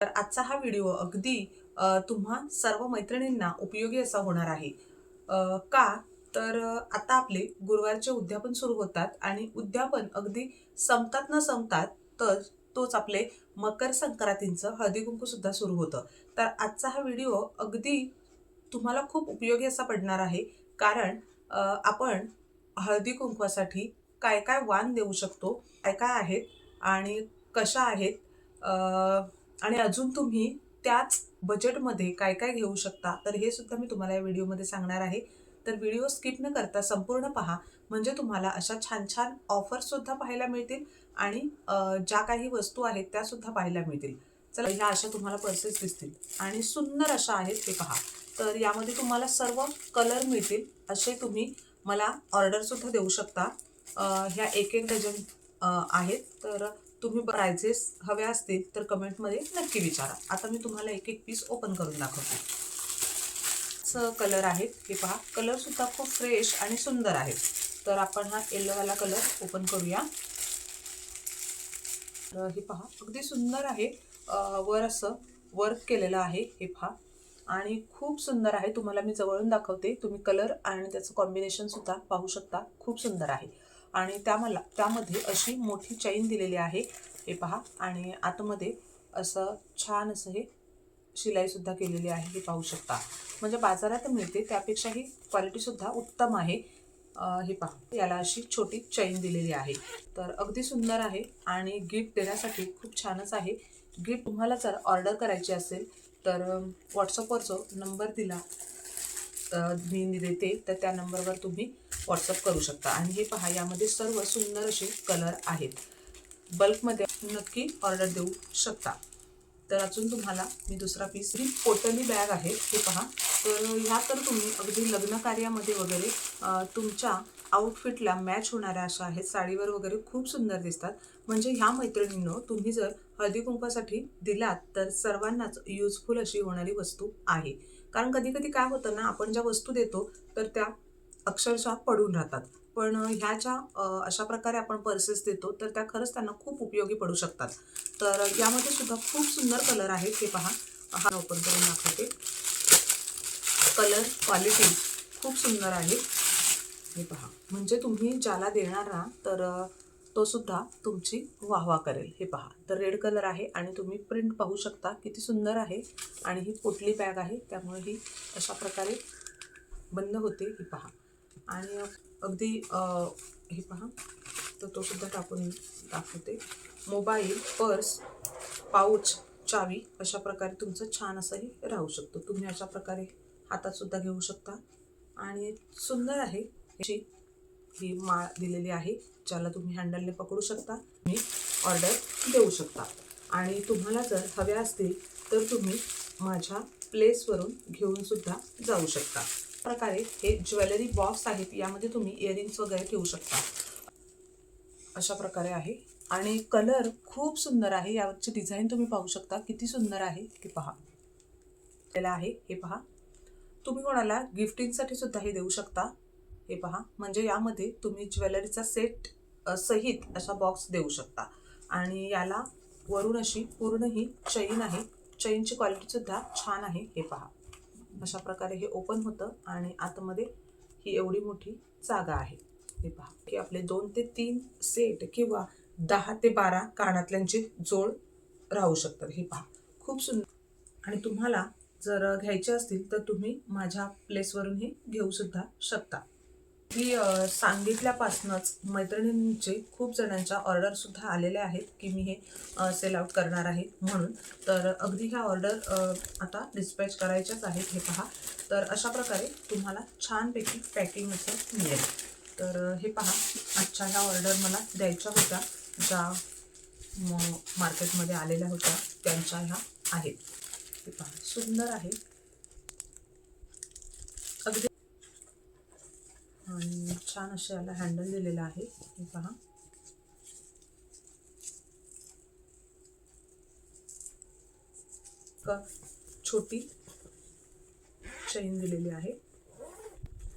तर आजचा हा व्हिडिओ अगदी तुम्हा सर्व मैत्रिणींना उपयोगी असा होणार आहे. का? तर आता आपले गुरुवारचे उद्यापन सुरू होतात आणि उद्यापन अगदी संपतात न संपतात तर तोच आपले मकर संक्रांतींचं हळदी कुंकू सुद्धा सुरू होतं. तर आजचा हा व्हिडिओ अगदी तुम्हाला खूप उपयोगी असा पडणार आहे. कारण आपण हळदी कुंकवासाठी काय काय वाण देऊ शकतो काय काय आहेत आणि कशा आहेत आणि अजून तुम्ही त्याच बजेटमध्ये काय काय घेऊ शकता तर हे सुद्धा मी तुम्हाला या व्हिडिओमध्ये सांगणार आहे. तर व्हिडिओ स्किप न करता संपूर्ण पहा. म्हणजे तुम्हाला अशा छान छान ऑफर्ससुद्धा पाहायला मिळतील आणि ज्या काही वस्तू आहेत त्यासुद्धा पाहायला मिळतील. चला ह्या अशा तुम्हाला पर्सेस दिसतील. आणि सुंदर अशा आहेत ते पहा. तर यामध्ये तुम्हाला सर्व कलर मिळतील. असे तुम्ही मला ऑर्डरसुद्धा देऊ शकता. ह्या एक एक डझन आहेत. तर तुम्ही प्राइजेस हव्या असतील तर कमेंटमध्ये नक्की विचारा. आता मी तुम्हाला एक एक पीस ओपन करून दाखवते. कलर आहेत. हे पहा कलरसुद्धा खूप फ्रेश आणि सुंदर आहेत. तर आपण हा येल्लोवाला कलर ओपन करूया. हे पहा अगदी सुंदर आहे. वर असं वर्क केलेलं आहे. हे पहा. आणि खूप सुंदर आहे. तुम्हाला मी जवळून दाखवते. तुम्ही कलर आणि त्याचं कॉम्बिनेशनसुद्धा पाहू शकता. खूप सुंदर आहे. आणि त्या मला त्यामध्ये अशी मोठी चैन दिलेली आहे. हे पहा. आणि आतमध्ये असं छान असं हे शिलाईसुद्धा केलेली आहे. हे पाहू शकता. म्हणजे बाजारात मिळते. त्यापेक्षाही क्वालिटीसुद्धा उत्तम आहे. हे पहा. याला अशी छोटी चैन दिलेली आहे. तर अगदी सुंदर आहे आणि गिफ्ट देण्यासाठी खूप छानच आहे. गिफ्ट तुम्हाला जर ऑर्डर करायची असेल तर व्हॉट्सअपवर जो नंबर दिला मी देते. तर त्या नंबरवर तुम्ही व्हॉट्सअप करू शकता. आणि हे पहा यामध्ये सर्व सुंदर असे कलर आहेत. बल्कमध्ये नक्की ऑर्डर देऊ शकता. तर अजून तुम्हाला मी दुसरा पीस ही पोटली बॅग आहे हे पहा. तर ह्या तर तुम्ही अगदी लग्न कार्यामध्ये वगैरे तुमच्या आउटफिटला मॅच होणाऱ्या अशा आहेत. साडीवर वगैरे खूप सुंदर दिसतात. म्हणजे ह्या मैत्रिणींनो तुम्ही जर हळदी कुंकासाठी दिलात तर सर्वांनाच युजफुल अशी होणारी वस्तू आहे. कारण कधी कधी काय होतं ना आपण ज्या वस्तू देतो तर त्या अक्षरशः पडून राहतात. पण ह्या ज्या अशा प्रकारे आपण पर्सेस देतो तर त्या खरंच त्यांना खूप उपयोगी पडू शकतात. तर यामध्ये सुद्धा खूप सुंदर कलर आहेत हे पहा. हा ओपन करून दाखवते. कलर क्वालिटी खूप सुंदर आहे. हे पहा. म्हणजे तुम्ही ज्याला देणार ना तर तो सुद्धा तुमची वाहवा करेल. हे पहा. तर रेड कलर आहे आणि तुम्ही प्रिंट पाहू शकता किती सुंदर आहे आणि ही पोटली बॅग आहे. त्यामुळे ही अशा प्रकारे बंद होते. ही पहा. आणि अगदी हे पहा. तर तो सुद्धा टाकून दाखवते. मोबाईल पर्स पाऊच चावी अशा प्रकारे तुमचं छान असंही राहू शकतो. तुम्ही अशा प्रकारे हातात सुद्धा घेऊ शकता. आणि सुंदर आहे याची ही माळ दिलेली आहे ज्याला तुम्ही हँडलने पकडू शकता. तुम्ही ऑर्डर देऊ शकता. आणि तुम्हाला जर हव्या असतील तर तुम्ही माझ्या प्लेसवरून घेऊन सुद्धा जाऊ शकता. प्रकारे हे ज्वेलरी बॉक्स आहेत यामध्ये तुम्ही इयरिंग्स वगैरे ठेवू शकता. अशा प्रकारे आहे. आणि कलर खूप सुंदर आहे. यावरची डिझाईन तुम्ही पाहू शकता. किती सुंदर आहे हे पहा. त्याला आहे हे पहा. तुम्ही कोणाला गिफ्टिंगसाठी सुद्धा हे देऊ शकता. हे पहा. म्हणजे यामध्ये तुम्ही ज्वेलरीचा सेट सहित असा बॉक्स देऊ शकता. आणि याला वरून अशी पूर्ण ही चैन आहे. चैनची क्वालिटी सुद्धा छान आहे. हे पहा. अशा प्रकारे हे ओपन होतं आणि आतमध्ये ही एवढी मोठी जागा आहे. हे पहा. की आपले दोन ते तीन सेट किंवा दहा ते बारा कानातल्यांची जोड राहू शकतात. हे पहा. खूप सुंदर. आणि तुम्हाला जर घ्यायचे असतील तर तुम्ही माझ्या प्लेसवरूनही घेऊ सुद्धा शकता. मी सांगितल्यापासूनच मैत्रिणींचे खूप जणांच्या ऑर्डरसुद्धा आलेल्या आहेत की मी हे सेल आउट करणार आहे म्हणून. तर अगदी ह्या ऑर्डर आता डिस्पॅच करायच्याच आहेत हे पहा. तर अशा प्रकारे तुम्हाला छानपैकी पॅकिंग असं मिळेल. तर हे पहा आजच्या ह्या ऑर्डर मला द्यायच्या होत्या ज्या म मार्केटमध्ये आलेल्या होत्या त्यांच्या ह्या आहेत. हे पहा सुंदर आहे अगदी आणि छान असे याला हँडल दिलेलं आहे. हे पहा. एक छोटी चैन दिलेली आहे.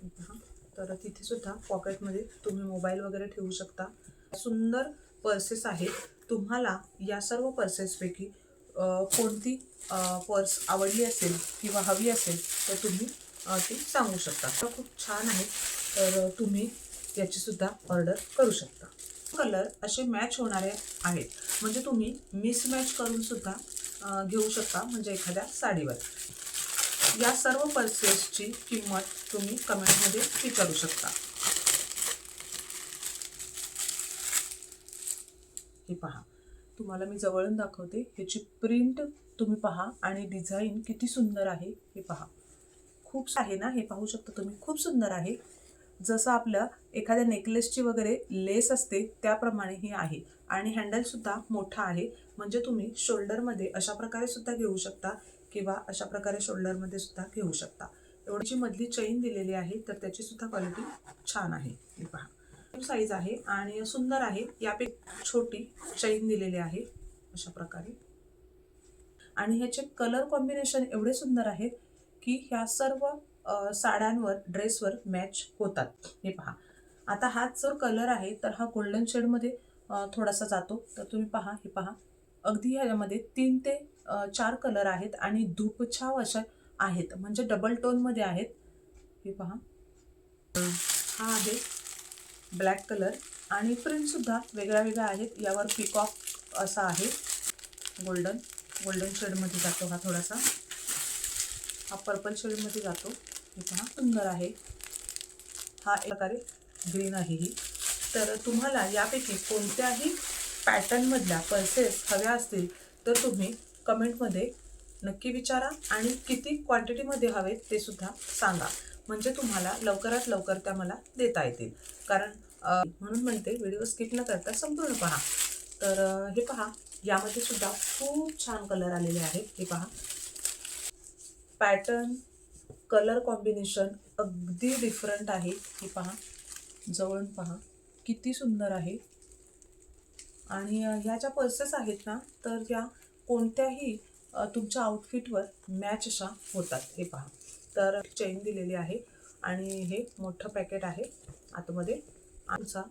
पहा. तर तिथे सुद्धा पॉकेटमध्ये तुम्ही मोबाईल वगैरे ठेवू शकता. सुंदर पर्सेस आहेत. तुम्हाला या सर्व पर्सेसपैकी कोणती पर्स आवडली असेल किंवा हवी असेल तर तुम्ही ती सांगू शकता. तर खूप छान आहे. तर तुम्ही तुम्ही याचीसुद्धा ऑर्डर करू शकता. कलर असे मॅच होणारे आहेत. म्हणजे तुम्ही मिसमॅच करून सुद्धा घेऊ शकता म्हणजे एखाद्या साडीवर. या सर्व पर्सेसची किंमत तुम्ही कमेंटमध्ये विचारू शकता. हे पहा. तुम्हाला मी जवळून दाखवते. ह्याची प्रिंट तुम्ही पहा आणि डिझाईन किती सुंदर आहे हे पहा. खूप आहे ना? हे पाहू शकता तुम्ही. खूप सुंदर आहे. जसं आपलं एखाद्या नेकलेसची वगैरे लेस असते त्याप्रमाणे ही आहे. आणि हँडलसुद्धा मोठा आहे. म्हणजे तुम्ही शोल्डरमध्ये अशा प्रकारे सुद्धा घेऊ शकता किंवा अशा प्रकारे शोल्डरमध्ये सुद्धा घेऊ शकता. एवढीची मधली चैन दिलेली आहे तर त्याची सुद्धा क्वालिटी छान आहे. हे पहा. साईज आहे आणि सुंदर आहे. यापैकी छोटी चैन दिलेली आहे. अशा प्रकारे. आणि ह्याचे कलर कॉम्बिनेशन एवढे सुंदर आहेत की ह्या सर्व साड्यांवर ड्रेसवर मॅच होतात. हे पहा. आता हाच जो कलर आहे तर हा गोल्डन शेडमध्ये थोडासा जातो. तर तुम्ही पहा हे पहा. अगदी ह्याच्यामध्ये तीन ते चार कलर आहेत आणि धूपछाव अशा आहेत. म्हणजे डबल टोनमध्ये आहेत. हे पहा. हा आहे ब्लॅक कलर आणि प्रिंटसुद्धा वेगळ्या वेगळ्या आहेत. यावर पिकॉक असा आहे. गोल्डन गोल्डन शेडमध्ये जातो हा थोडासा. हा पर्पल शेडमध्ये जातो. हे पहा सुंदर आहे. हा एक प्रकारे ग्रीन आहे ही. तर तुम्हाला यापैकी कोणत्याही पॅटर्नमधल्या पर्सेस हव्या असतील तर तुम्ही कमेंटमध्ये नक्की विचारा आणि किती क्वांटिटीमध्ये हवेत ते सुद्धा सांगा. म्हणजे तुम्हाला लवकरात लवकर त्या मला देता येतील. कारण म्हणून म्हणते व्हिडिओ स्किप न करता संपूर्ण पहा. तर हे पहा यामध्ये सुद्धा खूप छान कलर आलेले आहेत. हे पहा. पॅटर्न कलर कॉम्बिनेशन अगदी डिफरंट आहे. हे पहा. जवळून पहा. किती सुंदर आहे. आणि ह्या ज्या पर्सेस आहेत ना तर त्या कोणत्याही तुमच्या आउटफिटवर मॅच अशा होतात. हे पहा. तर चेन दिलेली आहे. आणि हे मोठं पॅकेट आहे. आतमध्ये. आमचा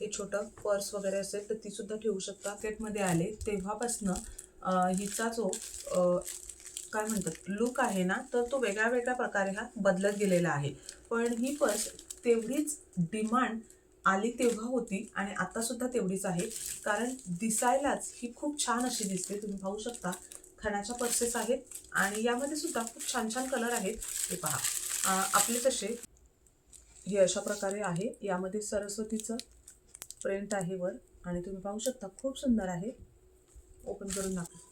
हे छोटं पर्स वगैरे असेल तर तीसुद्धा ठेवू शकता. पॅकेटमध्ये आले. तेव्हापासनं हिचा जो काय म्हणतात लुक आहे ना तर तो वेगळ्या वेगळ्या प्रकारे हा बदलत गेलेला आहे. पण ही पर्स तेवढीच डिमांड आली तेव्हा होती आणि आत्तासुद्धा तेवढीच आहे. कारण दिसायलाच ही खूप छान अशी दिसते. तुम्ही पाहू शकता खणाच्या पर्सेस आहेत आणि यामध्ये सुद्धा खूप छान छान कलर आहेत. हे पहा. आपले तसे. हे अशा प्रकारे आहे. यामध्ये सरस्वतीचं प्रिंट आहे वर आणि तुम्ही पाहू शकता खूप सुंदर आहे. ओपन करून दाखवा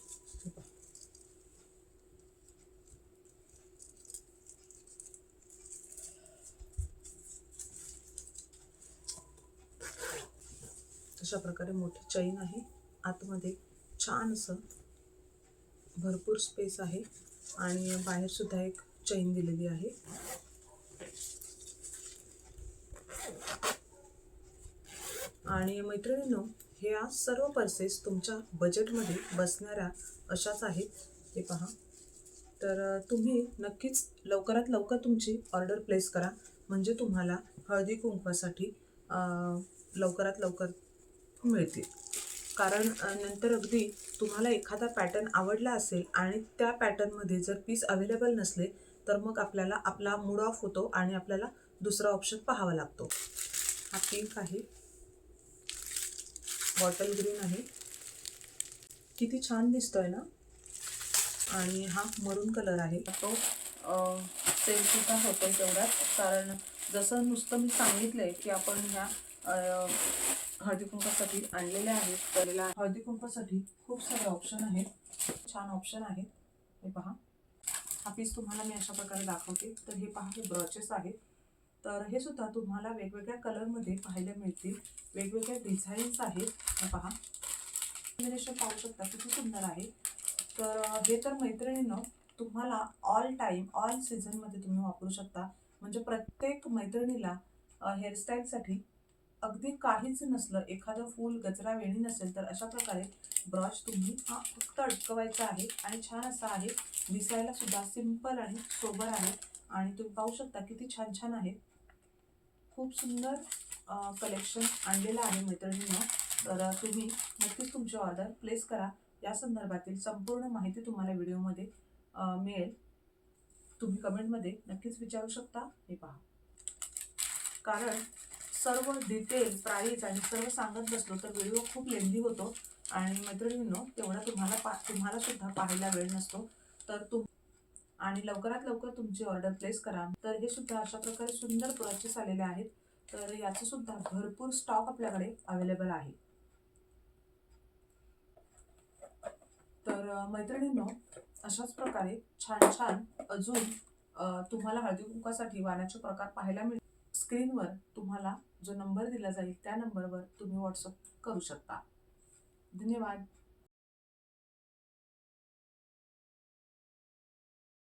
अशा प्रकारे मोठी चैन आहे. आतमध्ये छान असं भरपूर स्पेस आहे आणि बाहेरसुद्धा एक चैन दिलेली आहे. आणि मैत्रिणींनो ह्या सर्व पर्सेस तुमच्या बजेटमध्ये बसणाऱ्या अशाच आहेत. हे पहा. तर तुम्ही नक्कीच लवकरात लवकर तुमची ऑर्डर प्लेस करा. म्हणजे तुम्हाला हळदी कुंकवासाठी लवकरात लवकर मिळतील. कारण नंतर अगदी तुम्हाला एखादा पॅटर्न आवडला असेल आणि त्या पॅटर्नमध्ये जर पीस अवेलेबल नसले तर मग आपल्याला आपला मूड ऑफ होतो आणि आपल्याला दुसरा ऑप्शन पाहावा लागतो. हा पिंक आहे. बॉटल ग्रीन आहे. किती छान दिसतोय ना? आणि हा मरून कलर आहे. तो सेल्फीचा होतो तेवढ्यात. कारण जसं नुसतं मी सांगितलंय की आपण ह्या हळदी कुंकासाठी आणलेल्या आहेत त्याला हळदी कुंकासाठी खूप सारे ऑप्शन आहेत. छान ऑप्शन आहेत. हे पहा. हा पीस तुम्हाला मी अशा प्रकारे दाखवते. तर हे पहा हे ब्रॉचेस आहेत. तर हे सुद्धा तुम्हाला वेगवेगळ्या कलरमध्ये पाहायला मिळतील. वेगवेगळ्या डिझाईन्स आहेत. हे पहा. कॉम्बिनेशन पाहू शकता किती सुंदर आहे. तर हे तर मैत्रिणींनो तुम्हाला ऑल टाईम ऑल सीझनमध्ये तुम्ही वापरू शकता. म्हणजे प्रत्येक मैत्रिणीला हेअरस्टाईलसाठी अगदी काहीच नसलं एखादं फूल गजरा वेणी नसेल तर अशा प्रकारे ब्रश तुम्ही हा फक्त अडकवायचा आहे आणि छान असा आहे. दिसायला सुद्धा सिंपल आणि सोबर आहे. आणि तुम्ही पाहू शकता किती छान छान आहे. खूप सुंदर कलेक्शन आणलेलं आहे मैत्रिणींना. तर तुम्ही नक्कीच तुमची ऑर्डर प्लेस करा. या संदर्भातील संपूर्ण माहिती तुम्हाला व्हिडिओमध्ये मिळेल. तुम्ही कमेंटमध्ये नक्कीच विचारू शकता. हे पहा. कारण सर्व डिटेल प्राईस आणि सर्व सांगत बसलो तर व्हिडिओ खूप लेंदी होतो. आणि मैत्रिणींनो तेवढा तुम्हाला पा तुम्हाला सुद्धा पाहायला वेळ नसतो. तर तुम आणि लवकरात लवकर तुमची ऑर्डर प्लेस करा. तर हे सुद्धा अशा प्रकारे सुंदर क्रचेस आलेले आहेत. तर याचं सुद्धा भरपूर स्टॉक आपल्याकडे अवेलेबल आहे. तर मैत्रिणींनो अशाच प्रकारे छान छान अजून तुम्हाला हळदी कुंकासाठी वाण्याचे प्रकार पाहायला मिळतील. स्क्रीनवर तुम्हाला जो नंबर दिला जाईल त्या नंबरवर तुम्ही व्हॉट्सअप करू शकता. धन्यवाद.